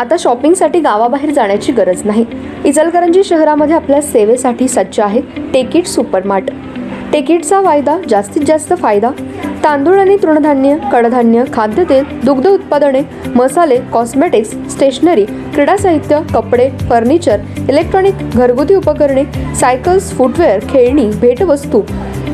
आता शॉपिंगसाठी गावाबाहेर जाण्याची गरज नाही. इचलकरंजी शहरामध्ये आपल्या सेवेसाठी सज्ज आहे टेकिट सुपरमार्ट टेकिटचा वायदा जास्तीत जास्त फायदा तांदूळ आणि तृणधान्य कडधान्य खाद्यतेल दुग्ध उत्पादने मसाले कॉस्मेटिक्स स्टेशनरी क्रीडा साहित्य कपडे फर्निचर इलेक्ट्रॉनिक घरगुती उपकरणे सायकल्स फुटवेअर खेळणी भेटवस्तू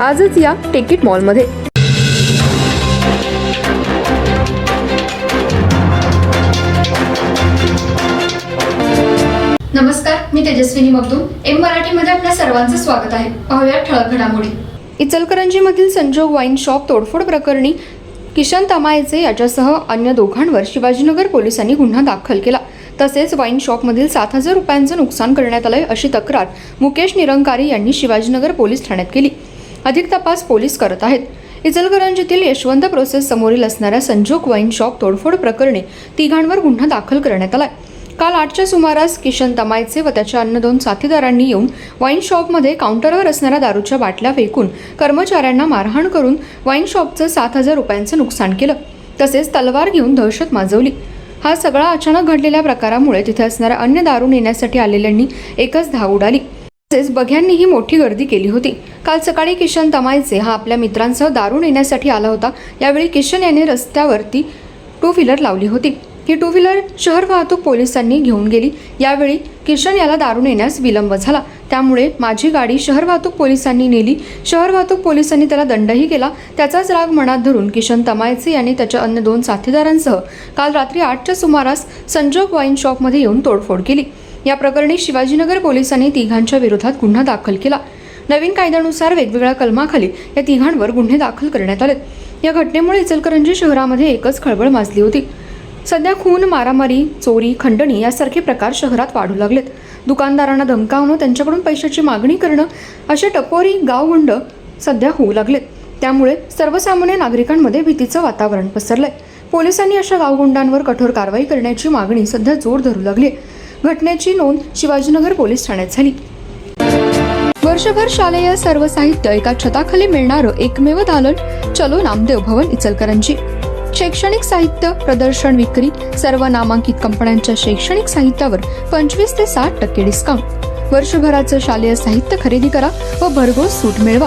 आजच या टिकीट मॉलमध्ये नमस्कार मी तेजस्विनी मगदूम एम मराठीमध्ये आपल्या सर्वांचं स्वागत आहे. पाहूया ठळक घडामोडी. इचलकरंजीमधील संजोग वाईन शॉप तोडफोड प्रकरणी किशन तमायचे याच्यासह अन्य दोघांवर शिवाजीनगर पोलिसांनी गुन्हा दाखल केला. तसेच वाईन शॉपमधील सात हजार रुपयांचं नुकसान करण्यात आलंय अशी तक्रार मुकेश निरंकारी यांनी शिवाजीनगर पोलीस ठाण्यात केली. अधिक तपास पोलीस करत आहेत. इचलकरंजीतील यशवंत प्रोसेस समोरील असणाऱ्या संजोग वाईन शॉप तोडफोड प्रकरणी तिघांवर गुन्हा दाखल करण्यात आला काल आठच्या सुमारास किशन तमायचे व त्याच्या अन्य दोन साथीदारांनी येऊन वाईन शॉपमध्ये काउंटरवर असणाऱ्या दारूच्या बाटल्या फेकून कर्मचाऱ्यांना मारहाण करून वाईन शॉपचं सात हजार रुपयांचं नुकसान केलं. तसेच तलवार घेऊन दहशत माजवली. हा सगळा अचानक घडलेल्या प्रकारामुळे तिथे असणाऱ्या अन्य दारू नेण्यासाठी आलेल्यांनी एकच धाव उडाली. तसेच बघ्यांनीही मोठी गर्दी केली होती. काल सकाळी किशन तमायचे हा आपल्या मित्रांसह दारू नेण्यासाठी आला होता. यावेळी किशन याने रस्त्यावरती टू व्हीलर लावली होती. ही टू व्हीलर शहर वाहतूक पोलिसांनी घेऊन गेली. यावेळी किशन याला दारू नेण्यास विलंब झाला. त्यामुळे माझी गाडी शहर वाहतूक पोलिसांनी नेली. शहर वाहतूक पोलिसांनी त्याला दंडही केला. त्याचाच राग मनात धरून किशन तमायचे यांनी त्याच्या अन्य दोन साथीदारांसह काल रात्री आठच्या सुमारास संजोग वाईन शॉपमध्ये येऊन तोडफोड केली. या प्रकरणी शिवाजीनगर पोलिसांनी तिघांच्या विरोधात गुन्हा दाखल केला. नवीन कायद्यानुसार वेगवेगळ्या कलमाखाली या तिघांवर गुन्हे दाखल करण्यात आले या घटनेमुळे इचलकरंजी शहरामध्ये एकच खळबळ माजली होती. सध्या खून मारामारी चोरी खंडणी यासारखे प्रकार शहरात वाढू लागलेत. दुकानदारांना धमकावणं त्यांच्याकडून पैशाची मागणी करणं असे टपोरी गावगुंड सध्या होऊ लागलेत. त्यामुळे सर्वसामान्य नागरिकांमध्ये भीतीचं वातावरण पसरलंय. पोलिसांनी अशा गावगुंडांवर कठोर कारवाई करण्याची मागणी सध्या जोर धरू लागली घटनेची नोंद शिवाजीनगर पोलीस ठाण्यात झाली. वर्षभर शालेय सर्व साहित्य एका छताखाली मिळणारं एकमेव दालन चलो नामदेव भवन इचलकरंजी. शैक्षणिक साहित्य प्रदर्शन विक्री सर्व नामांकित कंपन्यांच्या शैक्षणिक साहित्यावर पंचवीस ते साठ टक्के डिस्काउंट वर्षभराचं शालेय साहित्य खरेदी करा व भरघोस सूट मिळवा.